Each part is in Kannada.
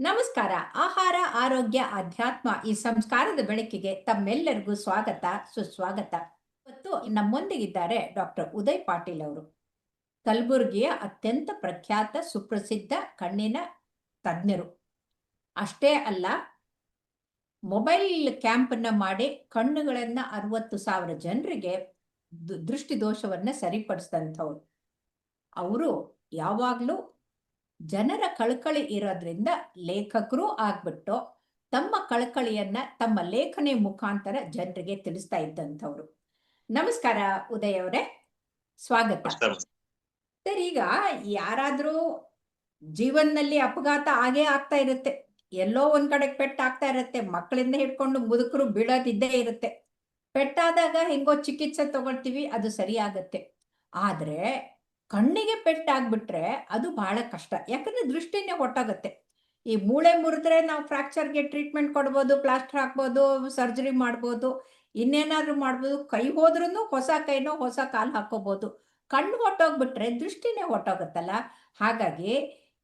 ನಮಸ್ಕಾರ. ಆಹಾರ, ಆರೋಗ್ಯ ಅಧ್ಯಾತ್ಮ ಈ ಸಂಸ್ಕಾರದ ಬೆಳಕಿಗೆ ತಮ್ಮೆಲ್ಲರಿಗೂ ಸ್ವಾಗತ, ಸುಸ್ವಾಗತ. ಇವತ್ತು ನಮ್ಮೊಂದಿಗಿದ್ದಾರೆ ಡಾಕ್ಟರ್ ಉದಯ್ ಪಾಟೀಲ್ ಅವರು. ಕಲಬುರಗಿಯ ಅತ್ಯಂತ ಪ್ರಖ್ಯಾತ, ಸುಪ್ರಸಿದ್ಧ ಕಣ್ಣಿನ ತಜ್ಞರು. ಅಷ್ಟೇ ಅಲ್ಲ, ಮೊಬೈಲ್ ಕ್ಯಾಂಪನ್ನ ಮಾಡಿ ಕಣ್ಣುಗಳನ್ನ ಅರವತ್ತು ಸಾವಿರ ಜನರಿಗೆ ದೃಷ್ಟಿದೋಷವನ್ನ ದೃಷ್ಟಿ ದೋಷವನ್ನ ಸರಿಪಡಿಸಿದಂಥವ್ರು. ಅವರು ಯಾವಾಗಲೂ ಜನರ ಕಳಕಳಿ ಇರೋದ್ರಿಂದ ಲೇಖಕರು ಆಗ್ಬಿಟ್ಟು ತಮ್ಮ ಕಳಕಳಿಯನ್ನ ತಮ್ಮ ಲೇಖನೆ ಮುಖಾಂತರ ಜನರಿಗೆ ತಿಳಿಸ್ತಾ ಇದ್ದಂಥವ್ರು. ನಮಸ್ಕಾರ ಉದಯ್ ಅವರೇ. ಸ್ವಾಗತ. ಸರ್ ಈಗ ಯಾರಾದ್ರೂ ಜೀವನದಲ್ಲಿ ಅಪಘಾತ ಆಗೇ ಆಗ್ತಾ ಇರುತ್ತೆ. ಎಲ್ಲೋ ಒಂದ್ ಕಡೆ ಪೆಟ್ಟಾಗ್ತಾ ಇರುತ್ತೆ. ಮಕ್ಕಳಿಂದ ಹಿಡ್ಕೊಂಡು ಮುದುಕರು ಬೀಳೋದಿದ್ದೇ ಇರುತ್ತೆ. ಪೆಟ್ಟಾದಾಗ ಹೆಂಗೋ ಚಿಕಿತ್ಸೆ ತಗೊಳ್ತೀವಿ ಅದು ಸರಿ ಆಗತ್ತೆ ಆದ್ರೆ ಕಣ್ಣಿಗೆ ಪೆಟ್ಟಾಗ್ಬಿಟ್ರೆ ಅದು ಬಹಳ ಕಷ್ಟ. ಯಾಕಂದ್ರೆ ದೃಷ್ಟಿನೇ ಹೊಟ್ಟೋಗುತ್ತೆ ಈ ಮೂಳೆ ಮುರಿದ್ರೆ ನಾವು ಫ್ರಾಕ್ಚರ್ಗೆ ಟ್ರೀಟ್ಮೆಂಟ್ ಕೊಡ್ಬೋದು ಪ್ಲಾಸ್ಟರ್ ಹಾಕ್ಬೋದು ಸರ್ಜರಿ ಮಾಡ್ಬೋದು, ಇನ್ನೇನಾದ್ರೂ ಮಾಡ್ಬೋದು, ಕೈ ಹೋದ್ರೂ ಹೊಸ ಕೈನೋ ಹೊಸ ಕಾಲು ಹಾಕೋಬಹುದು ಕಣ್ಣು ಹೊಟ್ಟೋಗ್ಬಿಟ್ರೆ ದೃಷ್ಟಿನೇ ಹೊಟ್ಟೋಗುತ್ತಲ್ಲ ಹಾಗಾಗಿ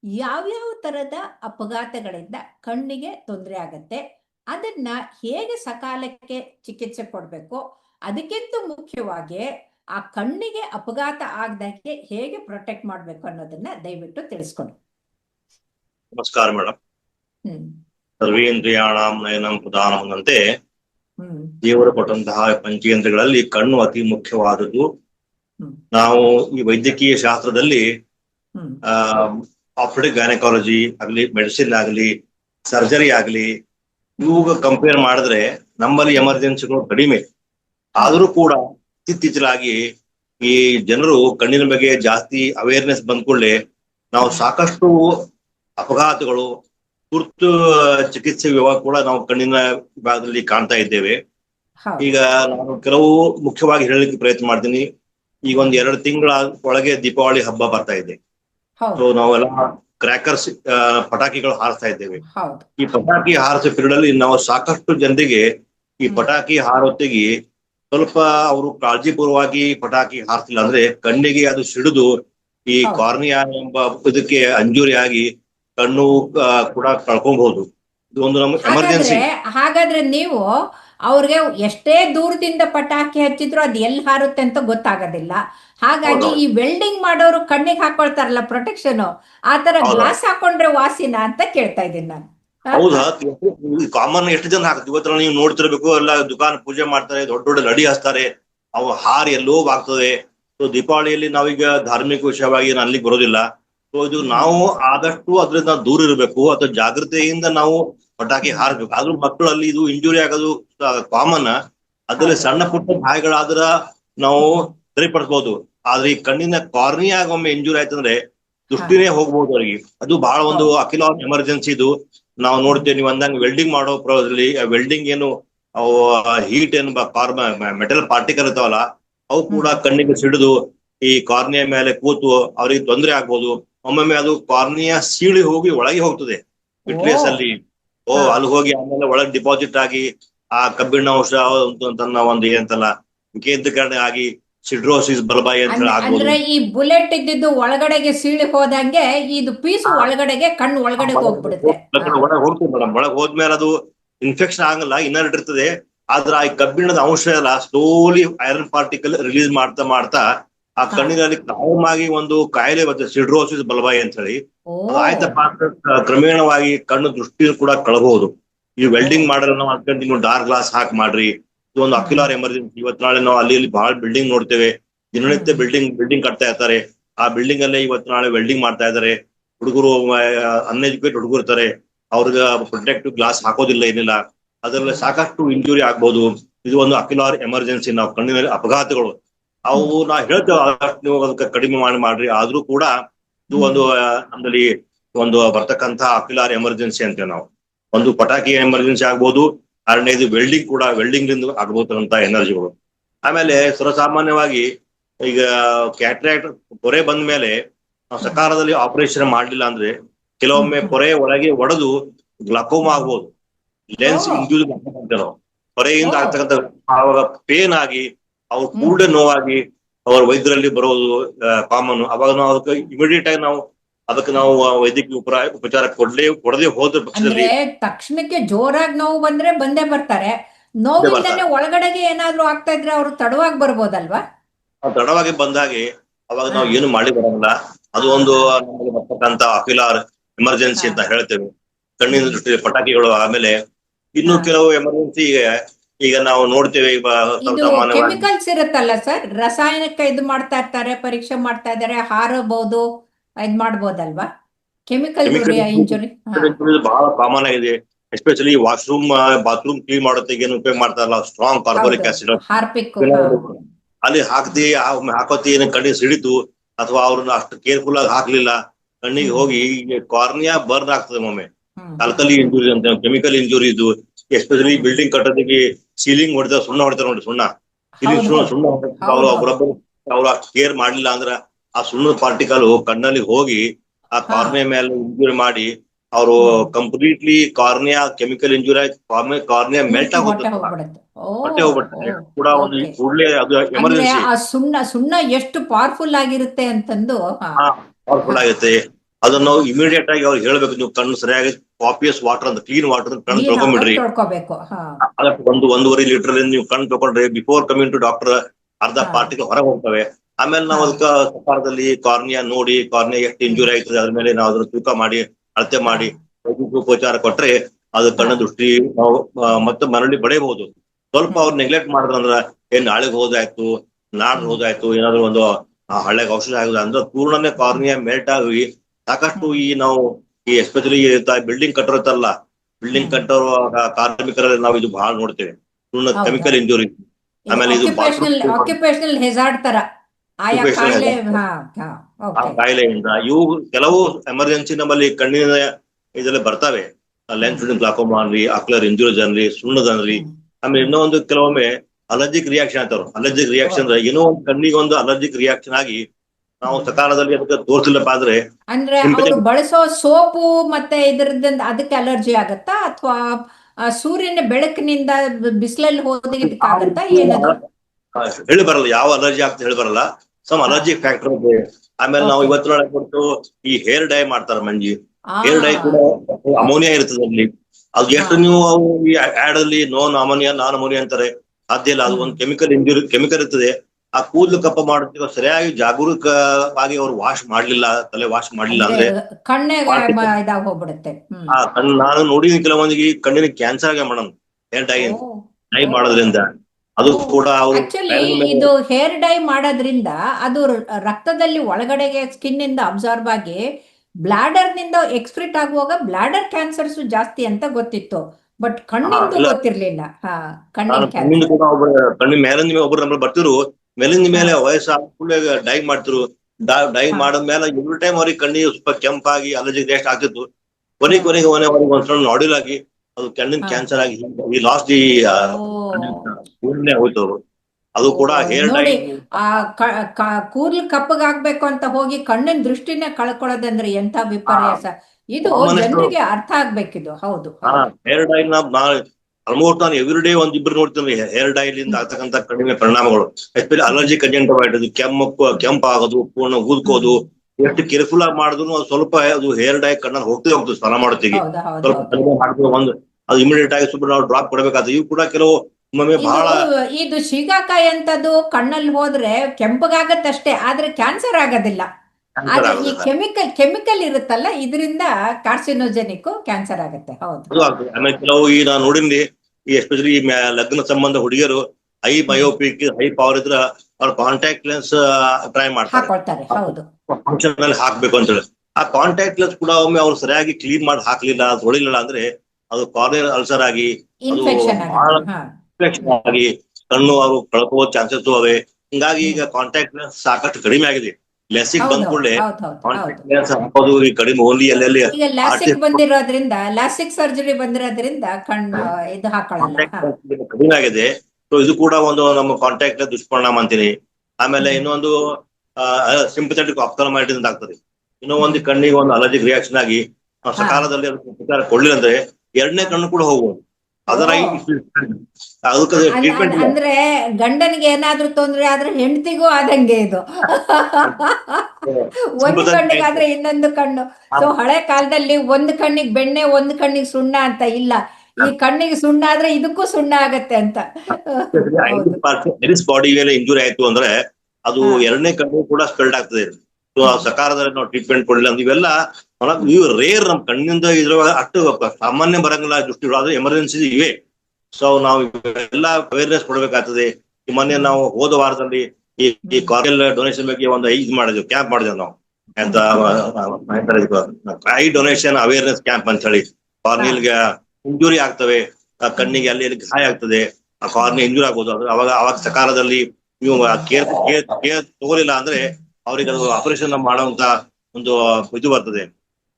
ಯಾವ್ಯಾವ ತರದ ಅಪಘಾತಗಳಿಂದ ಕಣ್ಣಿಗೆ ತೊಂದರೆ ಆಗತ್ತೆ, ಅದನ್ನ ಹೇಗೆ ಸಕಾಲಕ್ಕೆ ಚಿಕಿತ್ಸೆ ಕೊಡಬೇಕು, ಅದಕ್ಕಿಂತ ಮುಖ್ಯವಾಗಿ ಆ ಕಣ್ಣಿಗೆ ಅಪಘಾತ ಆಗದಕ್ಕೆ ಹೇಗೆ ಪ್ರೊಟೆಕ್ಟ್ ಮಾಡ್ಬೇಕು ಅನ್ನೋದನ್ನ ದಯವಿಟ್ಟು ತಿಳಿಸ್ಕೊಂಡು. ನಮಸ್ಕಾರ ಮೇಡಮ್ ಸರ್ವೇಂದ್ರಿಯಾಣಂ ನಯನಂ ಪ್ರಧಾನವಂತೆ ಹ್ಮ್. ದೇವರು ಕೊಟ್ಟಂತಹ ಪಂಚೇಂದ್ರಗಳಲ್ಲಿ ಕಣ್ಣು ಅತಿ ಮುಖ್ಯವಾದದ್ದು. ನಾವು ಈ ವೈದ್ಯಕೀಯ ಶಾಸ್ತ್ರದಲ್ಲಿ ಆ ಆಪ್ಟಿಕ್ ಗೈನಕಾಲಜಿ ಆಗ್ಲಿ ಮೆಡಿಸಿನ್ ಆಗ್ಲಿ ಸರ್ಜರಿ ಆಗ್ಲಿ ಇವಾಗ ಕಂಪೇರ್ ಮಾಡಿದ್ರೆ ನಮ್ಮಲ್ಲಿ ಎಮರ್ಜೆನ್ಸಿಗಳು ಕಡಿಮೆ. ಆದರೂ ಕೂಡ ಇತ್ತೀಚಲಾಗಿ ಈ ಜನರು ಕಣ್ಣಿನ ಬಗ್ಗೆ ಜಾಸ್ತಿ ಅವೇರ್ನೆಸ್ ಬಂದ್ಕೊಳ್ಳಿ ನಾವು ಸಾಕಷ್ಟು ಅಪಘಾತಗಳು ತುರ್ತು ಚಿಕಿತ್ಸೆ ವಿಭಾಗ ಕೂಡ ನಾವು ಕಣ್ಣಿನ ವಿಭಾಗದಲ್ಲಿ ಕಾಣ್ತಾ ಇದ್ದೇವೆ. ಈಗ ನಾನು ಕೆಲವು ಮುಖ್ಯವಾಗಿ ಹೇಳಲಿಕ್ಕೆ ಪ್ರಯತ್ನ ಮಾಡ್ತೀನಿ. ಈಗ ಒಂದ್ ಎರಡು ತಿಂಗಳ ಒಳಗೆ ದೀಪಾವಳಿ ಹಬ್ಬ ಬರ್ತಾ ಇದೆ. ಸೊ ನಾವೆಲ್ಲ ಕ್ರ್ಯಾಕರ್ಸ್ ಪಟಾಕಿಗಳು ಹಾರಿಸ್ತಾ ಇದ್ದೇವೆ. ಈ ಪಟಾಕಿ ಹಾರಿಸೋ ಪೀರಿಯಡ್ ಅಲ್ಲಿ ನಾವು ಸಾಕಷ್ಟು ಜನರಿಗೆ ಈ. ಪಟಾಕಿ ಹಾರೊತ್ತಿಗೆ ಸ್ವಲ್ಪ ಅವರು ಕಾಳಜಿಪೂರ್ವವಾಗಿ ಪಟಾಕಿ ಹಾರ್ತಿಲ್ಲ ಅಂದ್ರೆ ಕಣ್ಣಿಗೆ ಅದು ಸಿಡಿದು ಈ. ಕಾರ್ನಿಯಾ ಎಂಬ ಇದಕ್ಕೆ ಅಂಜೂರಿ ಆಗಿ ಕಣ್ಣು ಕೂಡ ಕಳ್ಕೊಬಹುದು. ಇದು ಒಂದು ನಮ್ಗೆ ಎಮರ್ಜೆನ್ಸಿ ಹಾಗಾದ್ರೆ ನೀವು ಅವ್ರಿಗೆ ಎಷ್ಟೇ ದೂರದಿಂದ ಪಟಾಕಿ ಹಚ್ಚಿದ್ರು ಅದು ಎಲ್ಲಿ ಹಾರುತ್ತೆ ಅಂತ ಗೊತ್ತಾಗೋದಿಲ್ಲ. ಹಾಗಾಗಿ ಈ ವೆಲ್ಡಿಂಗ್ ಮಾಡೋರು ಕಣ್ಣಿಗೆ ಹಾಕೊಳ್ತಾರಲ್ಲ ಪ್ರೊಟೆಕ್ಷನ್ ಆ ತರ ಗ್ಲಾಸ್ ಹಾಕೊಂಡ್ರೆ ವಾಸಿನ ಅಂತ ಕೇಳ್ತಾ ಇದ್ದೀನಿ ನಾನು? ಹೌದಾ? ಕಾಮನ್ ಎಷ್ಟು ಜನ ಹಾಕ್ತಾರೆ? ಇವತ್ತು ನೀವು ನೋಡ್ತಿರ್ಬೇಕು ಎಲ್ಲ ದುಕಾನ್ ಪೂಜೆ ಮಾಡ್ತಾರೆ ದೊಡ್ಡ ದೊಡ್ಡ ಲಡಿ ಹಚ್ತಾರೆ ಅವು ಹಾರ್ ಎಲ್ಲೋ ಆಗ್ತದೆ ಸೊ ದೀಪಾವಳಿಯಲ್ಲಿ ನಾವೀಗ ಧಾರ್ಮಿಕ ವಿಷಯವಾಗಿ ಅಲ್ಲಿಗೆ ಬರೋದಿಲ್ಲ. ಸೊ ಇದು ನಾವು ಆದಷ್ಟು ಅದರಿಂದ ದೂರ ಇರಬೇಕು ಅಥವಾ ಜಾಗೃತೆಯಿಂದ ನಾವು ಪಟಾಕಿ ಹಾರಬೇಕು. ಆದ್ರೂ ಮಕ್ಕಳಲ್ಲಿ ಇದು ಇಂಜುರಿ ಆಗೋದು ಕಾಮನ್ ಅದ್ರಲ್ಲಿ ಸಣ್ಣ ಪುಟ್ಟ ಗಾಯಗಳಾದ್ರ ನಾವು ಸರಿಪಡಿಸಬಹುದು ಆದ್ರೆ ಈ ಕಣ್ಣಿನ ಕಾರ್ನಿಯಾಗ ಒಮ್ಮೆ ಇಂಜುರಿ ಆಯ್ತಂದ್ರೆ ದೃಷ್ಟಿನೇ ಹೋಗ್ಬೋದು ಅವ್ರಿಗೆ. ಅದು ಬಹಳ ಒಂದು ಅಖಿಲ ಎಮರ್ಜೆನ್ಸಿ ಇದು. ನಾವು ನೋಡ್ತೇವೆ ನೀವು ಅಂದಂಗ ವೆಲ್ಡಿಂಗ್ ಮಾಡೋ ಪ್ರಲ್ಲಿ ವೆಲ್ಡಿಂಗ್ ಏನು ಅವು ಹೀಟ್ ಏನು ಮೆಟಲ್ ಪಾರ್ಟಿಕಲ್ ಇರ್ತಾವಲ್ಲ ಅವು ಕೂಡ ಕಣ್ಣಿಗೆ ಸಿಡಿದು ಈ ಕಾರ್ನಿಯ ಮೇಲೆ ಕೂತು ಅವ್ರಿಗೆ ತೊಂದರೆ ಆಗ್ಬೋದು. ಒಮ್ಮೊಮ್ಮೆ ಅದು ಕಾರ್ನಿಯ ಸೀಳಿ ಹೋಗಿ ಒಳಗೆ ಹೋಗ್ತದೆ. ವಿಟ್ರಿಯಸ್ ಅಲ್ಲಿ. ಓ ಅಲ್ಲಿ ಹೋಗಿ ಆಮೇಲೆ ಒಳಗೆ ಡಿಪಾಸಿಟ್ ಆಗಿ ಆ ಕಬ್ಬಿಣ ಅಂಶ ತನ್ನ ಒಂದು ಏನಂತಲ್ಲ ಕೇಂದ್ರೀಕರಣ ಆಗಿ ಸಿಡ್ರೋಸಿಸ್ ಬಲಬಾಯಿ ಅಂತ ಹೇಳಿ ಆಗ್ಬೋದು. ಅಂದ್ರೆ ಈ ಬುಲೆಟ್ ಇದ್ದಿದ್ದು ಒಳಗಡೆಗೆ ಸೀಳಿ ಹೋದಂಗೆ ಇದು ಪೀಸ್ ಒಳಗಡೆಗೆ ಕಣ್ಣು ಒಳಗಡೆ ಹೋಗ್ಬಿಡುತ್ತೆ. ಒಳಗೆ ಹೋಗ್ತದೆ ಮೇಡಮ್. ಒಳಗೆ ಹೋದ್ಮೇಲೆ ಅದು ಇನ್ಫೆಕ್ಷನ್ ಆಗಲ್ಲ ಇನ್ನರ್ ಇರ್ತದೆ. ಆದ್ರೆ ಆ ಕಬ್ಬಿಣದ ಅಂಶ ಎಲ್ಲ ಸ್ಲೋಲಿ ಐರನ್ ಪಾರ್ಟಿಕಲ್ ರಿಲೀಸ್ ಮಾಡ್ತಾ ಮಾಡ್ತಾ ಆ ಕಣ್ಣಿನಲ್ಲಿ ಆಗಿ ಒಂದು ಕಾಯಿಲೆ ಬರುತ್ತೆ ಸಿಡ್ರೋಸಿಸ್ ಬಲಬಾಯಿ ಅಂತ ಹೇಳಿ. ಆಯ್ತಪ್ಪ ಕ್ರಮೇಣವಾಗಿ ಕಣ್ಣು ದೃಷ್ಟಿ ಕೂಡ ಕಳಬಹುದು. ಈ ವೆಲ್ಡಿಂಗ್ ಮಾಡಲ್ಲ ನಾವು ಅನ್ಕೊಂಡು ನೀವು ಡಾರ್ಕ್ ಗ್ಲಾಸ್ ಹಾಕಿ ಮಾಡ್ರಿ. ಒಂದು ಅಕ್ಯುಲಾರ್ ಎಮರ್ಜೆನ್ಸಿ. ಇವತ್ತು ನಾಳೆ ನಾವು ಅಲ್ಲಿ ಇಲ್ಲಿ ಬಹಳ ಬಿಲ್ಡಿಂಗ್ ನೋಡ್ತೇವೆ. ದಿನನಿತ್ಯ ಬಿಲ್ಡಿಂಗ್ ಬಿಲ್ಡಿಂಗ್ ಕಟ್ತಾ ಇರ್ತಾರೆ. ಆ ಬಿಲ್ಡಿಂಗ್ ಅಲ್ಲೇ ಇವತ್ತು ನಾಳೆ ವೆಲ್ಡಿಂಗ್ ಮಾಡ್ತಾ ಇದ್ದಾರೆ. ಹುಡುಗರು ಅನ್ಎಜುಕೇಟ್ ಹುಡುಗರು ಇರ್ತಾರೆ. ಅವ್ರಿಗೆ ಪ್ರೊಟೆಕ್ಟಿವ್ ಗ್ಲಾಸ್ ಹಾಕೋದಿಲ್ಲ ಏನಿಲ್ಲ. ಅದರಲ್ಲಿ ಸಾಕಷ್ಟು ಇಂಜುರಿ ಆಗ್ಬೋದು. ಇದು ಒಂದು ಅಕ್ಯುಲಾರ್ ಎಮರ್ಜೆನ್ಸಿ ನಾವು ಕಣ್ಣಿನ ಅಪಘಾತಗಳು. ಅವು ನಾ ಹೇಳ್ತೇವೆ ನೀವು ಅದಕ್ಕೆ ಕಡಿಮೆ ಮಾಡಿ ಮಾಡ್ರಿ. ಆದ್ರೂ ಕೂಡ ಇದು ಒಂದು ನಮ್ದಲ್ಲಿ ನಮ್ಮಲ್ಲಿ ಒಂದು ಬರ್ತಕ್ಕಂತ ಅಕ್ಯುಲಾರ್ ಎಮರ್ಜೆನ್ಸಿ ಅಂತೇವೆ ನಾವು. ಒಂದು ಪಟಾಕಿ ಎಮರ್ಜೆನ್ಸಿ ಆಗ್ಬೋದು. ಎರಡನೇದು ವೆಲ್ಡಿಂಗ್ ಕೂಡ ವೆಲ್ಡಿಂಗ್ ಲಿಂದ ಆಗಬಹುದಂತ ಎನರ್ಜಿಗಳು ಆಮೇಲೆ ಸರ್ವಸಾಮಾನ್ಯವಾಗಿ ಈಗ ಕ್ಯಾಟ್ರಾಕ್ಟ್ ಪೊರೆ ಬಂದ ಮೇಲೆ ಸಕಾಲದಲ್ಲಿ ಆಪರೇಷನ್ ಮಾಡಲಿಲ್ಲ ಅಂದ್ರೆ ಕೆಲವೊಮ್ಮೆ. ಪೊರೆ ಒಳಗೆ ಒಡೆದು ಗ್ಲಕೋಮಾ ಆಗ್ಬೋದು. ಲೆನ್ಸ್ ಇಂಜೂಸ್ ಇಂಜೂರಿ ನಾವು. ಪೊರೆಯಿಂದ. ಆಗ್ತಕ್ಕಂಥ ಆವಾಗ ಪೇನ್ ಆಗಿ ಅವ್ರ ಕೂಡ ನೋವಾಗಿ ಅವ್ರ ವೈದ್ಯರಲ್ಲಿ ಬರೋದು ಕಾಮನ್ ಅವಾಗ ನಾವು ಅದಕ್ಕೆ ಇಮಿಡಿಯೇಟ್ ಆಗಿ ನಾವು ಅದಕ್ಕೆ ನಾವು ವೈದ್ಯಕೀಯ ಉಪರ ಉಪಚಾರ ಕೊಡ್ಲೇ ಕೊಡದೆ ಹೋದ ಪಕ್ಷದಲ್ಲಿ ಅಂದ್ರೆ ತಕ್ಷಣಕ್ಕೆ ಜೋರಾಗಿ ನೋವು ಬಂದ್ರೆ ಬಂದೇ ಬರ್ತಾರೆ. ನೋವಿಲ್ಲದೆ ಒಳಗಡೆಗೆ ಏನಾದ್ರು ಆಗ್ತಾ ಇದ್ರೆ ಅವ್ರು ತಡವಾಗಿ ಬರ್ಬೋದಲ್ವಾ? ತಡವಾಗಿ ಬಂದಾಗೆ ಅವಾಗ ನಾವು ಏನು ಮಾಡಿ ಬರಲ್ಲ ಅದು ಒಂದು ನಮಗೆ ಬರ್ತಕ್ಕಂತ ಅಫಿಲಾರ್ ಎಮರ್ಜೆನ್ಸಿ ಅಂತ ಹೇಳ್ತೇವೆ. ಕಣ್ಣಿನ ದೃಷ್ಟಿ ಪಟಾಕಿಗಳು ಆಮೇಲೆ ಇನ್ನು ಕೆಲವು ಎಮರ್ಜೆನ್ಸಿ ಈಗ ನಾವು ನೋಡ್ತೇವೆ ಕೆಮಿಕಲ್ಸ್ ಇರುತ್ತಲ್ಲ ಸರ್? ರಾಸಾಯನಿಕ ಇದು ಮಾಡ್ತಾ ಇರ್ತಾರೆ ಪರೀಕ್ಷೆ ಮಾಡ್ತಾ ಇದ್ದಾರೆ ಹಾರಬಹುದು ಇದ್ ಮಾಡ್ಬೋದಲ್ವಾ? ಕೆಮಿಕಲ್ ಯೂರಿಯಾ ಇಂಜುರಿ ಇದು ಬಹಳ ಕಾಮನ್ ಆಗಿದೆ. ಎಸ್ಪೆಷಲಿ ವಾಶ್ರೂಮ್ ಬಾತ್ರೂಮ್ ಕ್ಲೀನ್ ಮಾಡೋದಕ್ಕೆ ಏನು ಉಪಯೋಗ ಮಾಡ್ತಾರಲ್ಲ? ಸ್ಟ್ರಾಂಗ್ ಕಾರ್ಬೋರಿಕ್ ಆಸಿಡ್ ಹಾರ್ಪಿಕ್ ಅಲ್ಲಿ ಹಾಕ್ತಿ ಹಾಕೋತಿ ಏನು ಕಣ್ಣಿಗೆ ಸಿಡಿತು ಅಥವಾ ಅವ್ರನ್ನ ಅಷ್ಟು ಕೇರ್ಫುಲ್ ಆಗಿ ಹಾಕ್ಲಿಲ್ಲ ಕಣ್ಣಿಗೆ ಹೋಗಿ ಕಾರ್ನಿಯಾ ಬರ್ನ್ ಆಗ್ತದೆ ಒಮ್ಮೆ. ಆಲ್ಕಲಿ ಇಂಜುರಿ ಅಂತ ಕೆಮಿಕಲ್ ಇಂಜುರಿ ಇದು. ಎಸ್ಪೆಷಲಿ ಬಿಲ್ಡಿಂಗ್ ಕಟ್ಟೋದಕ್ಕೆ ಸೀಲಿಂಗ್ ಹೊಡೆದ ಸುಣ್ಣ ಹೊಡಿತಾರೆ ನೋಡಿ ಸುಣ್ಣ. ಇಲ್ಲಿ ಸುಣ್ಣ ಅವ್ರು ಒಬ್ಬರೊಬ್ಬರು ಅವ್ರು ಅಷ್ಟು ಕೇರ್ ಮಾಡ್ಲಿಲ್ಲ ಅಂದ್ರ ಆ ಸುಣ್ಣದ ಪಾರ್ಟಿಕಲ್ ಕಣ್ಣಲ್ಲಿ ಹೋಗಿ ಆ ಕಾರ್ನಿಯ ಮೇಲೆ ಇಂಜುರಿ ಮಾಡಿ ಅವರು ಕಂಪ್ಲೀಟ್ಲಿ ಕಾರ್ನಿಯಾ ಕೆಮಿಕಲ್ ಇಂಜುರಿ ಆಗಿ ಕಾರ್ನಿಯಾ ಮೆಲ್ಟ್ ಆಗುತ್ತೆ ಕೂಡ ಒಂದು. ಕೂಡಲೇ ಅದು ಎಮರ್ಜೆನ್ಸಿ ಆ ಸುಣ್ಣ ಸುಣ್ಣ ಎಷ್ಟು ಪವರ್ಫುಲ್ ಆಗಿರುತ್ತೆ ಅಂತಂದು. ಪವರ್ಫುಲ್ ಆಗುತ್ತೆ. ಅದನ್ನ ನಾವು ಇಮಿಡಿಯೇಟ್ ಆಗಿ ಅವ್ರು ಹೇಳ್ಬೇಕು ನೀವು ಕಣ್ಣು ಸರಿಯಾಗಿ ಕಾಪಿಯಸ್ ವಾಟರ್ ಅಂತ ಕ್ಲೀನ್ ವಾಟರ್ ಕಣ್ಣು ತಗೊಂಡ್ಬಿಡ್ರಿ ಅದಕ್ಕೆ ಒಂದು ಒಂದೂವರೆ ಲೀಟರ್ ನೀವು ಕಣ್ಣು ತಗೊಂಡ್ರೆ ಬಿಫೋರ್ ಕಮಿಂಗ್ ಟು ಡಾಕ್ಟರ್ ಅರ್ಧ ಪಾರ್ಟಿಕಲ್ ಪಾರ್ಟಿಗೆ ಹೊರಗೆ ಹೋಗ್ತವೆ. ಆಮೇಲೆ ನಾವು ಅದಕ್ಕ ಸಕಾಲದಲ್ಲಿ ಕಾರ್ನಿಯಾ ನೋಡಿ ಕಾರ್ನಿಯಾ ಎಷ್ಟು ಇಂಜುರಿ ಆಯ್ತದೆ ಅದ್ರ ಮೇಲೆ ನಾವು ಅದ್ರ ತೂಕ ಮಾಡಿ ಅಳತೆ ಮಾಡಿ ಉಪಚಾರ ಕೊಟ್ರೆ ಅದು ಕಣ್ಣ ದೃಷ್ಟಿ ನಾವು ಮತ್ತೆ ಮರಳಿ ಪಡೆಯಬಹುದು ಸ್ವಲ್ಪ ಅವ್ರು ನೆಗ್ಲೆಕ್ಟ್ ಮಾಡಿದ್ರಂದ್ರ ಏನ್ ನಾಳೆಗೆ ಹೋದಾಯ್ತು ನಾಡ್. ಹೋದಾಯ್ತು ಏನಾದ್ರು ಒಂದು ಹಳ್ಳೆಗೆ ಔಷಧ ಆಗುದ ಅಂದ್ರೆ ಪೂರ್ಣನೇ ಕಾರ್ನಿಯಾ ಮೆಲ್ಟ್ ಆಗಿ ಸಾಕಷ್ಟು ಈ ನಾವು ಈ ಎಸ್ಪೆಷಲಿ ಬಿಲ್ಡಿಂಗ್ ಕಟ್ಟೋತ್ತಲ್ಲ ಬಿಲ್ಡಿಂಗ್. ಕಟ್ಟೋರು ಕಾರ್ಮಿಕರಲ್ಲಿ ನಾವು ಇದು ಬಹಳ ನೋಡ್ತೇವೆ ಪೂರ್ಣ? ಕೆಮಿಕಲ್ ಇಂಜುರಿ ಆಮೇಲೆ ಇದು ಆಕ್ಯುಪೇಷನಲ್ ಹೆಸಾಡ್ತಾರ ತರ ಕಾಯಿಲೆಯಿಂದ ಇವು ಕೆಲವು ಎಮರ್ಜೆನ್ಸಿ ನಮ್ಮಲ್ಲಿ ಕಣ್ಣಿನ ಇದೆಲ್ಲ ಬರ್ತಾವೆ. ಲೆನ್ಸ್ ಗ್ಲಾಕೋಮಾ ಅನ್ರಿ ಅಕ್ಲರ್ ಇಂಜುರೀಸ್ ಅನ್ರಿ ಸುಣ್ಣದ ಅನ್ರಿ. ಆಮೇಲೆ ಇನ್ನೊಂದು ಒಂದು ಕೆಲವೊಮ್ಮೆ ಅಲರ್ಜಿಕ್ ರಿಯಾಕ್ಷನ್ ಅಂತಾರ. ಅಲರ್ಜಿಕ್ ರಿಯಾಕ್ಷನ್ ಅಂದ್ರೆ ಏನೋ ಒಂದು ಕಣ್ಣಿಗೆ ಒಂದು ಅಲರ್ಜಿಕ್ ರಿಯಾಕ್ಷನ್ ಆಗಿ ನಾವು ಸಕಾಲದಲ್ಲಿ ಅದಕ್ಕೆ ತೋರಿಸಿಲ್ಲಪ್ಪ ಆದ್ರೆ ಅಂದ್ರೆ ಅವರು ಬಳಸೋ ಸೋಪು ಮತ್ತೆ ಇದರದಿಂದ ಅದಕ್ಕೆ ಅಲರ್ಜಿ ಆಗತ್ತಾ? ಅಥವಾ ಸೂರ್ಯನ ಬೆಳಕಿನಿಂದ ಬಿಸಿಲಲ್ಲಿ ಹೋದ ಏನದು? ಹೇಳಿ ಬರಲ್ಲ. ಯಾವ ಅಲರ್ಜಿ ಆಗ್ತದೆ ಹೇಳಿ ಬರಲ್ಲ. ಸಮ್ ಅಲರ್ಜಿ ಫ್ಯಾಕ್ಟರ್ ಇದೆ ಆಮೇಲೆ ನಾವು ಇವತ್ತು ಕೊಟ್ಟು ಈ ಹೇರ್ ಡೈ ಮಾಡ್ತಾರ ಮಂಜಿ. ಹೇರ್ ಡೈ ಕೂಡ ಅಮೋನಿಯಾ ಇರ್ತದೆ ಅಲ್ಲಿ. ಅದು ಎಷ್ಟು ನೀವು ಅವು ಈ ಆಡ್ ಅಲ್ಲಿ ನೋನ್ ಅಮೋನಿಯಾ ನಾನ್ ಅಮೋನಿಯಾ ಅಂತಾರೆ. ಸಾಧ್ಯ ಇಲ್ಲ ಅದು. ಒಂದು ಕೆಮಿಕಲ್ ಇಂಜುರಿ ಕೆಮಿಕಲ್ ಇರ್ತದೆ. ಆ ಕೂದಲು ಕಪ್ಪ ಮಾಡುತ್ತೆ ಸರಿಯಾಗಿ ಜಾಗರೂಕವಾಗಿ ಅವ್ರು ವಾಶ್ ಮಾಡ್ಲಿಲ್ಲ ತಲೆ ವಾಶ್ ಮಾಡ್ಲಿಲ್ಲ ಅಂದ್ರೆ. ನಾನು ನೋಡಿದ ಕೆಲವೊಂದಿಗೆ ಕಣ್ಣಿನ ಕ್ಯಾನ್ಸರ್ ಆಗ ಮೇಡಮ್ ಹೇರ್ ಡೈ ಡೈ ಮಾಡೋದ್ರಿಂದ. ಅದು ಕೂಡ ಅವರು ಇದು ಹೇರ್ ಡೈ ಮಾಡೋದ್ರಿಂದ ಅದು ರಕ್ತದಲ್ಲಿ ಒಳಗಡೆಗೆ ಸ್ಕಿನ್ ಇಂದ ಅಬ್ಸಾರ್ಬ್ ಆಗಿ ಬ್ಲಾಡರ್ನಿಂದ ಎಕ್ಸ್ಪ್ರಿಟ್ ಆಗುವಾಗ ಬ್ಲಾಡರ್ ಕ್ಯಾನ್ಸರ್ಸ್ ಜಾಸ್ತಿ ಅಂತ ಗೊತ್ತಿತ್ತು. ಬಟ್ ಕಣ್ಣಿಂದು. ಗೊತ್ತಿರ್ಲಿಲ್ಲ. ಕಣ್ಣಿನ ಕಣ್ಣಿನ ಮೇಲಿಂದ ಮೇಲೆ ಒಬ್ರು ನಮ್ಮಲ್ಲಿ ಬರ್ತಿರು ಮೇಲಿಂದ ಮೇಲೆ ವಯಸ್ಸು ಡೈ ಮಾಡ್ತಿರು ಡೈ ಮಾಡಿದ ಮಾಡಿದ್ಮೇಲೆ ಎವ್ರಿ ಟೈಮ್ ಅವ್ರಿಗೆ ಕಣ್ಣಿಗೆ ಸ್ವಲ್ಪ ಕೆಂಪಾಗಿ ಅಲರ್ಜಿ ರೇಸ್ಟ್ ಆಗ್ತಿತ್ತು. ಕೊನೆ ಕೊನೆಗೆ ಒಂದ್ಸಲ ನೋಡಿಲ್ ಆಗಿ ಅದು ಕಣ್ಣಿನ ಕ್ಯಾನ್ಸರ್ ಆಗಿ ಲಾಸ್ಟ್ ಅವರು ಅದು ಕೂಡ ನೋಡಿ. ಆ ಕ- ಕ- ಕೂದ್ಲು ಕಪ್ಪಗಾಗ್ಬೇಕು ಅಂತ ಹೋಗಿ ಕಣ್ಣಿನ ದೃಷ್ಟಿನೇ ಕಳ್ಕೊಳ್ಳೋದಂದ್ರೆ ಎಂತ ವಿಪರ್ಯಾಸ ಇದು ಜನರಿಗೆ ಅರ್ಥ ಆಗ್ಬೇಕಿದು ಹೌದು ಹೇರ್ ಡೈ ಆಲ್ಮೋಸ್ಟ್ ನಾನು ಎವ್ರಿ ಡೇ ಒಂದ್ ಇಬ್ರು ನೋಡ್ತೀನಿ ಹೇರ್ ಡೈಲಿಂದ ಆಗ್ತಕ್ಕಂತ ಕಡಿಮೆ ಪರಿಣಾಮಗಳು. ಎಸ್ಪೆಷಲಿ ಅಲರ್ಜಿ ಕಂಜಂಟವೈಟಿಸ್ ಕೆಮ್ಮು ಕೆಂಪ ಆಗೋದು ಪೂರ್ಣ ಊದ್ಕೋದು ಎಷ್ಟು ಕೇರ್ಫುಲ್ ಆಗಿ ಮಾಡಿದ್ರು ಅದು ಸ್ವಲ್ಪ ಅದು ಹೇರ್ ಡೈ ಕಣ್ಣಲ್ಲಿ ಹೋಗ್ತೇ ಹೋಗ್ತದೆ ಸ್ನಾನ ಮಾಡ್ತೀವಿ. ಸ್ವಲ್ಪ ಒಂದು ಅದು ಇಮಿಡಿಯೇಟ್ ಆಗಿ ಸ್ವಲ್ಪ ನಾವು ಡ್ರಾಪ್ ಕೊಡಬೇಕಾಗ್ತದೆ ಇವು ಕೂಡ ಕೆಲವು ಒಮ್ಮೊಮ್ಮೆ ಬಹಳ ಇದು ಶೀಗಾಕಾಯಿ ಅಂತದ್ದು ಕಣ್ಣಲ್ಲಿ ಹೋದ್ರೆ ಕೆಂಪಗಾಗತ್ತಷ್ಟೇ ಆದ್ರೆ ಕ್ಯಾನ್ಸರ್ ಆಗೋದಿಲ್ಲ. ಆದ್ರೆ ಈ. ಕೆಮಿಕಲ್ ಕೆಮಿಕಲ್ ಇರುತ್ತಲ್ಲ ಇದರಿಂದ ಕಾರ್ಸಿನೋಜೆನಿಕ್ ಕ್ಯಾನ್ಸರ್ ಆಗುತ್ತೆ ಹೌದು. ಆಮೇಲೆ ಕೆಲವು ಈ ನಾನು ಈ ಎಸ್ಪೆಷಲಿ ಈ ಲಗ್ನ ಸಂಬಂಧ ಹುಡುಗಿಯರು ಹೈ ಬಯೋಪಿಕ್ ಹೈ ಪವರ್ ಇದ್ರ ಅವ್ರ ಕಾಂಟ್ಯಾಕ್ಟ್ ಲೆನ್ಸ್ ಟ್ರೈ ಮಾಡ್ತಾರೆ. ಹೌದು. ಫಂಕ್ಷನ್ ಅಲ್ಲಿ ಹಾಕ್ಬೇಕು ಅಂತ ಹೇಳಿ. ಆ ಕಾಂಟ್ಯಾಕ್ಟ್ ಲೆನ್ಸ್ ಕೂಡ ಒಮ್ಮೆ ಅವ್ರು ಸರಿಯಾಗಿ ಕ್ಲೀನ್ ಮಾಡಿ ಹಾಕ್ಲಿಲ್ಲ ತೊಳಿಲಿಲ್ಲ ಅಂದ್ರೆ ಅದು ಕಾರ್ನಿಯರ್ ಅಲ್ಸರ್ ಆಗಿ ಇನ್ಫೆಕ್ಷನ್ ಆಗಿ ಕಣ್ಣು ಅವರು ಕಳ್ಕೋ ಚಾನ್ಸಸ್ ಅವೆ. ಹಿಂಗಾಗಿ ಈಗ ಕಾಂಟ್ಯಾಕ್ಟ್ ಲೆನ್ಸ್ ಸಾಕಷ್ಟು ಕಡಿಮೆ ಆಗಿದೆ. ಲಸಿಕ್ ಬಂದ್ ಕೂಡಲೇ ಹೌದು ಹೌದು ಹೌದು. ಕಾಂಟ್ಯಾಕ್ಟ್ ಲೆನ್ಸ್ ಹಾಕೋದು ಈ ಕಡಿಮೆ ಓನ್ಲಿ ಎಲ್ಲೆಲ್ಲಿ ಈಗ ಲ್ಯಾಸಿಕ್ ಬಂದಿರೋದ್ರಿಂದ ಲಾಸಿಕ್ ಸರ್ಜರಿ ಬಂದಿರೋದ್ರಿಂದ ಕಣ್ಣು ಇದು ಹಾಕೊಳ್ಳಲ್ಲ ಕಡಿಮೆ ಆಗಿದೆ. ಸೊ ಇದು ಕೂಡ ಒಂದು ನಮ್ಮ ಕಾಂಟ್ಯಾಕ್ಟ್ ದುಷ್ಪರಿಣಾಮ ಅಂತೀನಿ ಆಮೇಲೆ ಇನ್ನೊಂದು ಸಿಂಪಥೆಟಿಕ್ ಆಪ್ತಲ ಅಂತ ಆಗ್ತದೆ. ಇನ್ನೂ ಒಂದು ಕಣ್ಣಿಗೆ ಒಂದು ಅಲರ್ಜಿಕ್ ರಿಯಾಕ್ಷನ್ ಆಗಿ ಸಕಾಲದಲ್ಲಿ ಅದಕ್ಕೆ ಉಪಚಾರ ಕೊಡ್ಲಿಲ್ಲ ಅಂದ್ರೆ ಎರಡನೇ ಕಣ್ಣು ಕೂಡ ಹೋಗ್ಬೋದು. ಅದರ ಓ. ಟ್ರೀಟ್ಮೆಂಟ್ ಅಂದ್ರೆ ಗಂಡನಿಗೆ ಏನಾದ್ರೂ ತೊಂದ್ರೆ ಆದ್ರೆ ಹೆಂಡತಿಗೂ ಆದಂಗೆ ಇದು. ಒಂದು ಕಣ್ಣಿಗಾದ್ರೆ ಕಣ್ಣಿಗೆ ಆದ್ರೆ ಇನ್ನೊಂದು ಕಣ್ಣು. ಸೊ ಹಳೆ ಕಾಲದಲ್ಲಿ ಒಂದು ಕಣ್ಣಿಗೆ ಬೆಣ್ಣೆ ಒಂದು ಕಣ್ಣಿಗೆ ಸುಣ್ಣ ಅಂತ ಇಲ್ಲ. ಈ ಕಣ್ಣಿಗೆ ಸುಣ್ಣ ಆದ್ರೆ ಇದಕ್ಕೂ ಸುಣ್ಣ ಆಗತ್ತೆ ಅಂತ. ಬಾಡಿ ಮೇಲೆ ಇಂಜುರಿ ಆಯ್ತು ಅಂದ್ರೆ ಅದು ಎರಡನೇ ಕಣ್ಣು ಕೂಡ ಸ್ಪೆಲ್ಡ್ ಆಗ್ತದೆ. ಸಕಾಲದಲ್ಲಿ ನಾವು ಟ್ರೀಟ್ಮೆಂಟ್ ಕೊಡಲಿಲ್ಲ ಇವೆಲ್ಲ ಇವು ರೇರ್ ನಮ್ ಕಣ್ಣಿಂದ ಇದ್ರ ಅಷ್ಟು ಸಾಮಾನ್ಯ ಬರಂಗಿಲ್ಲ ದೃಷ್ಟಿ ಆದ್ರೆ ಎಮರ್ಜೆನ್ಸಿ ಇವೆ. ಸೊ ನಾವು ಎಲ್ಲ ಅವೇರ್ನೆಸ್ ಕೊಡ್ಬೇಕಾಗ್ತದೆ. ಈ ಮೊನ್ನೆ ನಾವು ಹೋದ ವಾರದಲ್ಲಿ ಈ ಈ ಡೊನೇಷನ್ ಬಗ್ಗೆ ಒಂದು ಇದು ಮಾಡಿದ್ವಿ ಕ್ಯಾಂಪ್ ಮಾಡಿದ್ವಿ ನಾವು. ಅಂತ ಐ ಡೊನೇಷನ್ ಅವೇರ್ನೆಸ್ ಕ್ಯಾಂಪ್ ಅಂತ ಹೇಳಿ ಕಾರ್ನಿಲ್ಗೆ ಇಂಜುರಿ ಆಗ್ತವೆ. ಕಣ್ಣಿಗೆ ಅಲ್ಲಿ ಅಲ್ಲಿ ಗಾಯ ಆಗ್ತದೆ. ಆ ಕಾರ್ನಿ ಇಂಜುರಿ ಆಗ್ಬೋದು. ಅದು ಅವಾಗ ಅವಾಗ ಸಕಾಲದಲ್ಲಿ ನೀವು ಕೇರ್ ಕೇರ್ ಕೇರ್ ತಗೋಲಿಲ್ಲ ಅಂದ್ರೆ ಅವ್ರಿಗೆ ಅದು ಆಪರೇಷನ್ ಮಾಡುವಂತ ಒಂದು ಇದು ಬರ್ತದೆ.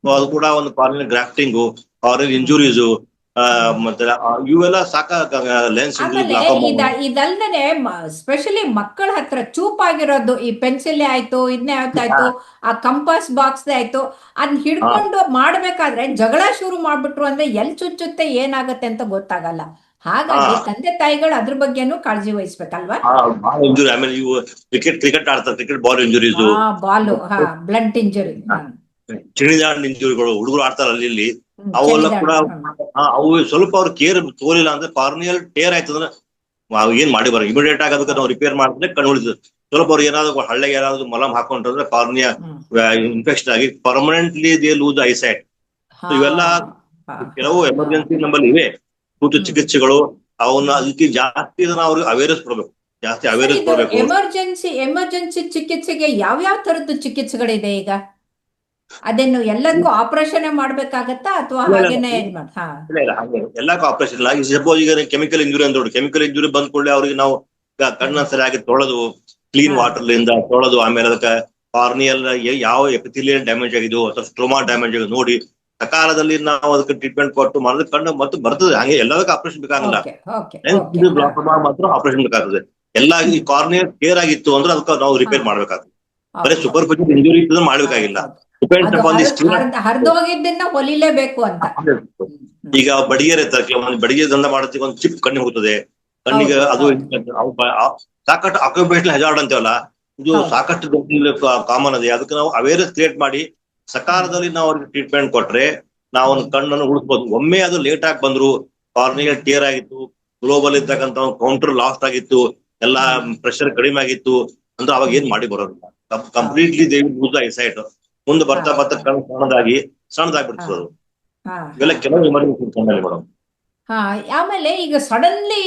ಅದು ಕೂಡ ಒಂದು ಕಾರ್ನಿಯಲ್ ಗ್ರಾಫ್ಟಿಂಗು ಕಾರ್ನಿಯಲ್ ಇಂಜುರೀಸು ಇವೆಲ್ಲ ಸಾಕ ಲೆನ್ಸ್ ಇಂಜುರಿ ಆಮೇಲೆ ಇದ ಇದಲ್ದೇನೆ ಸ್ಪೆಷಲಿ ಮಕ್ಕಳ ಹತ್ರ ಚೂಪಾಗಿರೋದು ಈ ಪೆನ್ಸಿಲ್ ಆಯ್ತು ಇದನ್ನೇ ಆಯ್ತಾಯ್ತು ಆ ಕಂಪಾಸ್ ಬಾಕ್ಸ್ ಆಯ್ತು ಅದ್ ಹಿಡ್ಕೊಂಡು ಮಾಡ್ಬೇಕಾದ್ರೆ ಜಗಳ ಶುರು ಮಾಡ್ಬಿಟ್ರು ಅಂದ್ರೆ ಎಲ್ ಚುಚ್ಚುತ್ತೆ ಏನಾಗತ್ತೆ ಅಂತ ಗೊತ್ತಾಗಲ್ಲ. ಹಾಗಾಗಿ ತಂದೆ ತಾಯಿಗಳು ಅದ್ರ ಬಗ್ಗೆನೂ ಕಾಳಜಿ ವಹಿಸ್ಬೇಕಲ್ವಾ? ಇಂಜುರಿ ಆಮೇಲೆ ಇವು ಕ್ರಿಕೆಟ್ ಕ್ರಿಕೆಟ್ ಆಡ್ತಾರೆ ಕ್ರಿಕೆಟ್ ಬಾಲ್ ಇಂಜುರೀಸ್ ಆ ಬ್ಲಡ್ ಇಂಜುರಿ ಚಿಣಿದಾಂಡ್ ಇಂಜುರಿಗಳು ಹುಡುಗರು ಆಡ್ತಾರೆ ಅಲ್ಲಿ ಇಲ್ಲಿ. ಅವೆಲ್ಲ ಕೂಡ ಅವು ಸ್ವಲ್ಪ ಅವ್ರ ಕೇರ್ ತಗೋಲಿಲ್ಲ ಅಂದ್ರೆ ಕಾರ್ನಿಯಲ್ ಟೇರ್ ಆಯ್ತು ಅಂದ್ರೆ ಅವ್ ಏನ್ ಮಾಡಿ ಬರ ಇಮಿಡಿಯೇಟ್ ಆಗಿ ಅದಕ್ಕೆ ನಾವು ರಿಪೇರ್ ಮಾಡಿದ್ರೆ ಕಣ್ಣು ಉಳಿದ್ರು ಸ್ವಲ್ಪ ಅವ್ರು ಏನಾದ್ರು ಹಳ್ಳಿಗೆ ಏನಾದ್ರು ಮಲಮ್ ಹಾಕೊಂಡ್ರೆ ಕಾರ್ನಿಯ ಇನ್ಫೆಕ್ಷನ್ ಆಗಿ ಪರ್ಮನೆಂಟ್ಲಿ ದೇ ಲೂಸ್ ಐಸೈಟ್ ಇವೆಲ್ಲ ಕೆಲವು ಎಮರ್ಜೆನ್ಸಿ ನಮ್ಮಲ್ಲಿ ಇವೆ. ಕೂತು ಚಿಕಿತ್ಸೆಗಳು ಅವನ್ನ ಅದಕ್ಕೆ ಜಾಸ್ತಿ ಇದನ್ನ ಅವ್ರಿಗೆ ಅವೇರ್ನೆಸ್ ಕೊಡ್ಬೇಕು. ಜಾಸ್ತಿ ಅವೇರ್ನೆಸ್ ಕೊಡ್ಬೇಕು. ಎಮರ್ಜೆನ್ಸಿ ಎಮರ್ಜೆನ್ಸಿ ಚಿಕಿತ್ಸೆಗೆ ಯಾವ್ಯಾವ ತರದ್ದು ಚಿಕಿತ್ಸೆಗಳಿದೆ ಈಗ? ಅದನ್ನು ಎಲ್ಲಕ್ಕೂ ಆಪರೇಷನ್ ಮಾಡ್ಬೇಕಾಗತ್ತಾ ಅಥವಾ. ಹಾಗೇನೆ ಇದ್ ಇಲ್ಲ ಇಲ್ಲ ಹಾಗೆ ಎಲ್ಲಾ ಆಪರೇಷನ್ ಇಲ್ಲ. ಸಪೋಸ್ ಈಗ ಕೆಮಿಕಲ್ ಇಂಜುರಿ ಅಂತ ನೋಡಿ. ಕೆಮಿಕಲ್ ಇಂಜುರಿ ಬಂದ ಕೂಡಲೇ ಅವ್ರಿಗೆ ನಾವು ಕಣ್ಣ ಸರಿಯಾಗಿ ತೊಳೆದು ಕ್ಲೀನ್ ವಾಟರ್ ಲಿಂದ ತೊಳೆದು ಆಮೇಲೆ ಅದಕ್ಕೆ ಕಾರ್ನಿಯಲ್ ಯಾವ ಎಪಿಥಿಲಿಯನ್ ಡ್ಯಾಮೇಜ್ ಆಗಿದೆಯೋ ಅಥವಾ ಸ್ಟ್ರೋಮಾ ಡ್ಯಾಮೇಜ್ ಆಗಿದೆ ನೋಡಿ ಸಕಾಲದಲ್ಲಿ ನಾವು ಅದಕ್ಕೆ ಟ್ರೀಟ್ಮೆಂಟ್ ಕೊಟ್ಟು ಮಾಡಿದ್ರೆ ಕಣ್ಣು ಮತ್ತು ಬರ್ತದೆ. ಹಂಗೆ ಎಲ್ಲದಕ್ಕೂ ಆಪರೇಷನ್ ಬೇಕಾಗಲ್ಲ. ಬ್ಲಾಕ್ ಮಾತ್ರ ಆಪರೇಷನ್ ಬೇಕಾಗ್ತದೆ. ಎಲ್ಲಾ ಈ ಕಾರ್ನಿಯರ್ ಕೇರ್ ಆಗಿತ್ತು ಅಂದ್ರೆ ಅದಕ್ಕೆ ನಾವು ರಿಪೇರ್. ಮಾಡ್ಬೇಕಾಗ್ತದೆ. ಬರೀ ಸೂಪರ್ಫಿಷಿಯಲ್ ಇಂಜುರಿ ಇತ್ತು ಮಾಡ್ಬೇಕಾಗಿಲ್ಲ. ಹೊಲಿಲೇಬೇಕು ಅಂತ. ಈಗ ಬಡಿಗೆರೆ ಇರ್ತಾರೆ ಕೆಲವೊಂದು ಬಡಿಗೆ ದಂಧ ಮಾಡೋದಕ್ಕೆ ಒಂದು ಚಿಪ್ ಕಣ್ಣಿಗೆ ಹೋಗ್ತದೆ. ಕಣ್ಣಿಗೆ ಅದು ಸಾಕಷ್ಟು ಆಕ್ಯುಪೇಷನ್ ಹೆಜಾರ್ಡ್ ಅಂತೇವಲ್ಲ ಇದು. ಸಾಕಷ್ಟು ಕಾಮನ್ ಅದೇ. ಅದಕ್ಕೆ ನಾವು ಅವೇರ್ನೆಸ್ ಕ್ರಿಯೇಟ್ ಮಾಡಿ ಸಕಾಲದಲ್ಲಿ ನಾವು ಅವ್ರಿಗೆ ಟ್ರೀಟ್ಮೆಂಟ್ ಕೊಟ್ರೆ ನಾವು ಒಂದು ಕಣ್ಣನ್ನು ಉಳಿಸ್ಬೋದು. ಒಮ್ಮೆ ಅದು ಲೇಟ್ ಆಗಿ ಬಂದ್ರು ಕಾರ್ನಿಯಲ್ ಟೇರ್ ಆಗಿತ್ತು ಗ್ಲೋಬಲ್ ಇರ್ತಕ್ಕಂಥ ಕೌಂಟರ್ ಲಾಸ್ಟ್ ಆಗಿತ್ತು ಎಲ್ಲಾ ಪ್ರೆಷರ್ ಕಡಿಮೆ ಆಗಿತ್ತು ಅಂದ್ರೆ ಅವಾಗ ಏನ್ ಮಾಡಿ ಬರೋದಿಲ್ಲ ಕಂಪ್ಲೀಟ್ಲಿ ದೇ ಲೂಸ್ ಐಸೈಟ್ ಮುಂದೆ ಬರ್ತಾ ಬರ್ತಾ ಕಣ್ಣು ಸಣ್ಣದಾಗಿ ಸಣ್ಣದಾಗ್ಬಿಡ್ತದೆ ಇವೆಲ್ಲ ಕೆಲವು ಎಮರ್ಜೆನ್ಸಿ ಕಣ್ಣಲ್ಲಿ ಮೇಡಮ್ ಹಾ ಆಮೇಲೆ ಈಗ ಸಡನ್ಲಿ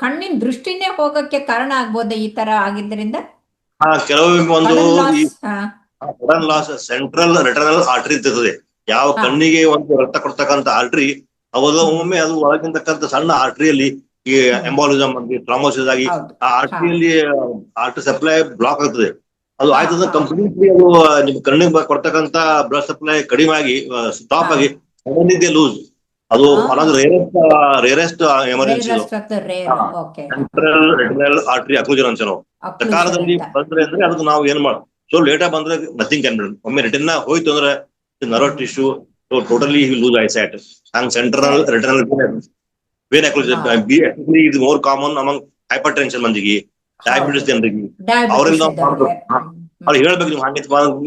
ಕಣ್ಣಿನ ದೃಷ್ಟಿನೇ ಹೋಗಕ್ಕೆ ಕಾರಣ ಆಗ್ಬೋದ ಈ ತರ ಆಗಿದ್ದರಿಂದ? ಹಾ ಕೆಲವೊಮ್ಮೆ ಒಂದು sudden loss central retinal artery ಇರ್ತದೆ. ಯಾವ ಕಣ್ಣಿಗೆ ಒಂದು ರಕ್ತ ಕೊಡ್ತಕ್ಕಂತ ಆರ್ಟ್ರಿ ಅವಾಗ ಒಮ್ಮೆ ಅದು ಒಳಗಿಂತಕ್ಕಂತ ಸಣ್ಣ ಆರ್ಟ್ರಿಯಲ್ಲಿ ಈ. ಎಂಬಾಲಿಸಮ್ ಆಗಿ ಟ್ರಾಮೋಸಿಸ್ ಆಗಿ ಆ ಆರ್ಟ್ರಿಯಲ್ಲಿ ಆರ್ಟರಿ ಸಪ್ಲೈ ಬ್ಲಾಕ್ ಆಗ್ತದೆ. ಅದು ಆಯ್ತು ಅಂದ್ರೆ ಕಂಪ್ಲೀಟ್ಲಿ ಅದು ನಿಮ್ ಕಣ್ಣಿಗೆ ಕೊಡ್ತಕ್ಕಂತ ಬ್ಲಡ್ ಸಪ್ಲೈ ಕಡಿಮೆ ಆಗಿ ಸ್ಟಾಪ್. ಆಗಿ ಇದೆ ಲೂಸ್ ಅದು. ಅನ್ನೋದು rarest rarest emergency central retinal artery occlusion ಅಂತ ನಾವು. ಸಕಾಲದಲ್ಲಿ ಬಂದ್ರೆ ಅಂದ್ರೆ ಅದಕ್ಕೆ ನಾವು ಏನ್ ಮಾಡ ಸೊ ಲೇಟ್ ಆಗಿ ಬಂದ್ರೆ ನಥಿಂಗ್ ಕ್ಯಾನ್ ಒಮ್ಮೆ ರಿಟರ್ನ್ ಹೋಯ್ತು ಅಂದ್ರೆ nervous tissue totally lose eyesight ಹಂಗ್ ಸೆಂಟ್ರಲ್ ರಿಟರ್ನಲ್ ವೇನ್ ಇದು more common among hypertension ಮಂದಿಗೆ ಡಯಾಬಿಟಿಸ್ ಜನರಿಗೆ. ಹ್ಮ್, ಅವ್ರು. ಹೇಳ್ಬೇಕು ನೀವು ಹಂಗೆ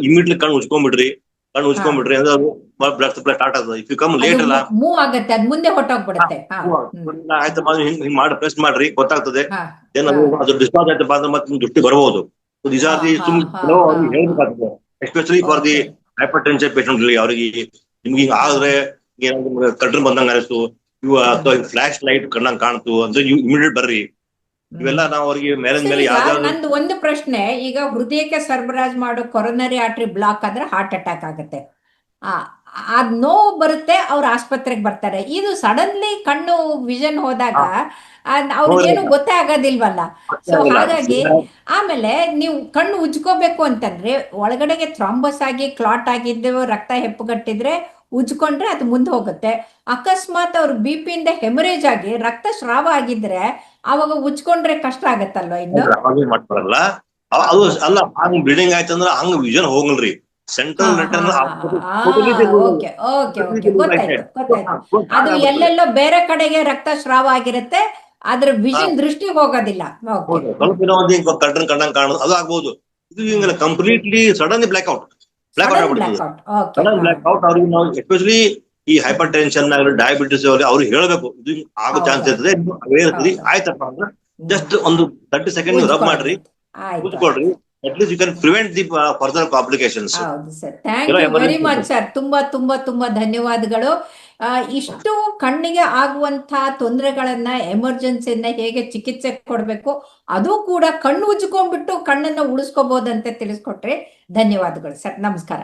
ಇಮಿಡಿಯೇಟ್ಲಿ ಕಣ್ಣು ಉಜ್ಕೊಂಡ್ಬಿಡ್ರಿ. ಕಣ್ಣು ಉಚ್ಕೊಂಡ್ಬಿಡ್ರಿ ಅಂದ್ರೆ ಅದು ಬ್ಲಡ್ ಸಪ್ಲೈ ಸ್ಟಾರ್ಟ್ ಆಗ್ತದೆ ಇಫ್ ಯು ಕಮ್ ಲೇಟ್ ಅಲ್ಲ ಮೂವ್ ಆಗುತ್ತೆ ಅದು ಮುಂದೆ ಹೊಟ್ಟೋಗ್ಬಿಡುತ್ತೆ. ಆಯ್ತಪ್ಪ ಹಿಂಗ್ ಹಿಂಗ್ ಮಾಡಿ ಪ್ರೆಸ್ ಮಾಡ್ರಿ ಗೊತ್ತಾಗ್ತದೆ. ಏನ ಅದು ಡಿಸ್ಚಾರ್ಜ್ ಆಯ್ತಪ್ಪ ಅಂದ್ರೆ ಮತ್ತೆ ದೃಷ್ಟಿ ಬರ್ಬೋದು. ದಿಸ್ ಆರ್ ದಿ ಸುಮ್ ಕೆಲವು ಅವ್ರಿಗೆ ಹೇಳ್ಬೇಕಾಗ್ತದೆ especially for the hypertension patient ಅವ್ರಿಗೆ ನಿಮ್ಗೆ ಹಿಂಗ ಆದ್ರೆ ಏನಾದ್ರು ಕಟ್ರ್ ಬಂದಂಗ ಅನಿಸ್ತು ಇವು ಅಥವಾ ಫ್ಲಾಶ್ ಲೈಟ್ ಕಣ್ಣಂಗ್ ಕಾಣ್ತು ಅಂದ್ರೆ ನೀವು ಇಮಿಡಿಯೇಟ್ ಬರ್ರಿ. ಇವೆಲ್ಲ ನಾವು ಅವ್ರಿಗೆ ಮೇಲೆ ಮೇಲೆ ನಂದು ಒಂದು ಪ್ರಶ್ನೆ ಈಗ ಹೃದಯಕ್ಕೆ ಸರಬರಾಜ್ ಮಾಡೋ ಕೊರೊನರಿ ಆಟ್ರಿ ಬ್ಲಾಕ್ ಆದ್ರೆ ಹಾರ್ಟ್ ಅಟ್ಯಾಕ್ ಆಗುತ್ತೆ. ಆ ಅದ್ ನೋವು ಬರುತ್ತೆ ಅವ್ರ ಆಸ್ಪತ್ರೆಗೆ ಬರ್ತಾರೆ. ಇದು ಸಡನ್ಲಿ ಕಣ್ಣು ವಿಷನ್ ಹೋದಾಗ ಅವ್ರಿಗೇನು ಗೊತ್ತೇ ಆಗೋದಿಲ್ವಲ್ಲ? ಸೊ ಹಾಗಾಗಿ ಆಮೇಲೆ ನೀವು ಕಣ್ಣು ಉಜ್ಕೋಬೇಕು ಅಂತಂದ್ರೆ ಒಳಗಡೆಗೆ ಥ್ರಾಂಬಸ್ ಆಗಿ ಕ್ಲಾಟ್ ಆಗಿದ್ದು ರಕ್ತ ಹೆಪ್ಪುಗಟ್ಟಿದ್ರೆ ಉಜ್ಕೊಂಡ್ರೆ ಅದು ಮುಂದೆ ಹೋಗುತ್ತೆ. ಅಕಸ್ಮಾತ್ ಅವ್ರ ಬಿ ಪಿಯಿಂದ ಹೆಮರೇಜ್ ಆಗಿ ರಕ್ತ ಸ್ರಾವ ಆಗಿದ್ರೆ ಅವಾಗ ಉಜ್ಕೊಂಡ್ರೆ ಕಷ್ಟ ಆಗತ್ತಲ್ವಾ ಇನ್ನು? ಅಲ್ಲ ಹಂಗ್ ಬ್ಲೀಡಿಂಗ್ ಆಯ್ತಂದ್ರೆ ಹಂಗ್ ವಿಷನ್ ಹೋಗಲ್ರಿ. ಸೆಂಟ್ರಲ್ ಗೊತ್ತಾಯ್ತು ಅದು ಎಲ್ಲೆಲ್ಲೋ ಬೇರೆ ಕಡೆಗೆ ರಕ್ತಸ್ರಾವ ಆಗಿರುತ್ತೆ ಅದ್ರ ವಿಷನ್ ದೃಷ್ಟಿ ಹೋಗೋದಿಲ್ಲ. ಕಟ್ಟನ್ ಕಂಡಂಗ್ ಕಾಣೋದು ಅದು ಆಗ್ಬೋದು. ಇದು ಹಿಂಗಲ್ಲ completely sudden black out black out ಆಗ್ಬಿಡ್ತದೆ ಸಡನ್ ಬ್ಲಾಕ್ ಔಟ್ ಅವ್ರಿಗೆ ನಾವು ಎಸ್ಪೆಷಲಿ ಈ ಹೈಪರ್ ಟೆನ್ಷನ್ ಡಯಾಬಿಟಿಸ್ ಅವ್ರಿಗೆ ಹೇಳಬೇಕು ಇದು ಆಗೋ ಚಾನ್ಸ್ ಇರ್ತದೆ ಅವೇ ಇರ್ತದೆ ಹೌದು. ಆಯ್ತಪ್ಪ ಅಂದ್ರೆ ಜಸ್ಟ್ ಒಂದು ತರ್ಟಿ ಸೆಕೆಂಡ್ ರಬ್ ಮಾಡ್ರಿ ಕೂತ್ಕೊಳ್ರಿ. At least you can prevent the further complications ಹೌದು sir. Thank you very much sir ತುಂಬಾ ತುಂಬಾ ತುಂಬಾ ಧನ್ಯವಾದಗಳು. ಇಷ್ಟು ಕಣ್ಣಿಗೆ ಆಗುವಂತಹ ತೊಂದರೆಗಳನ್ನ ಎಮರ್ಜೆನ್ಸಿಯನ್ನ ಹೇಗೆ ಚಿಕಿತ್ಸೆ ಕೊಡಬೇಕು ಅದು ಕೂಡ ಕಣ್ಣು ಉಜ್ಕೊಂಡ್ಬಿಟ್ಟು ಕಣ್ಣನ್ನ ಉಳಿಸ್ಕೋಬಹುದಂತೆ ತಿಳಿಸ್ಕೊಟ್ರೆ ಧನ್ಯವಾದಗಳು ಸರ್. ನಮಸ್ಕಾರ.